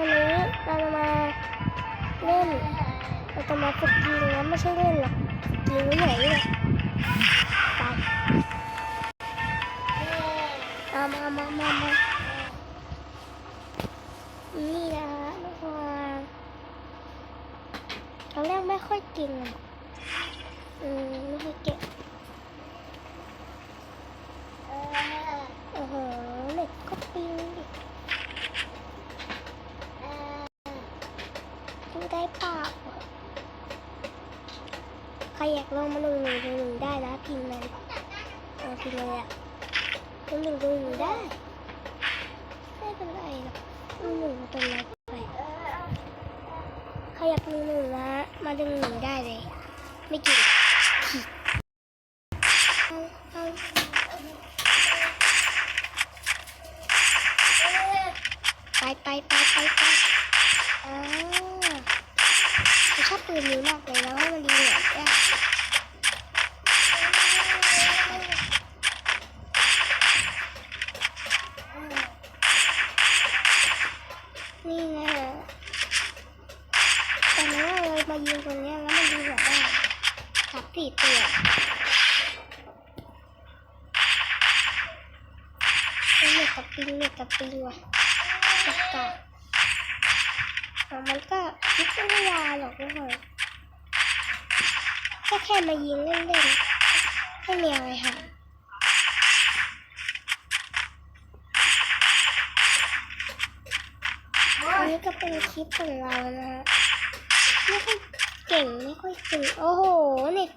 วันนี้เราจะมาเล่น เราจะมาฝึกยิงแล้วไม่ใช่เล่นหรอกยิงไหนเนี่ยไปเอามามามามานี่นะทุกคนตอนแรกไม่ค่อยเก่งหรอกอืมไม่ค่อยเก่งโอ้โหเน็ตก็ปิงดิดู ได้เปล่าใครอยากลองมาหนึ่งหนึ่งหนึ่งหนึ่งได้นะพิมพ์เลยเออพิมพ์เลยอะหนึ่งหนึ่งหนึ่งหนึ่งได้ไม่เป็นไรหรอกหนึ่งหนึ่งเป็นไรไปใครอยากหนึ่งหนึ่งนะมาดึงหนึ่งได้เลย ไม่กินไปไปไปไปไปอ่าผมชอบ ปืนนี้มากเลยแล้วให้มันดีหน่อยอะนี่นะแต่เนี้ยเรามายิงตรงนี้แล้วมันดีกว่าได้สับสี่ตัวเน็ตกับปิงเน็ตกับปิงว่ะจับกาอะ มันก็คิดไม่ยาหรอกทุกคนแค่แค่มายิงเล่นๆไม่มีอะไรค่ะอันนี้ก็เป็นคลิปของเรานะฮะไม่ค่อยเก่งไม่ค่อยเก่งโอ้โหเน็ต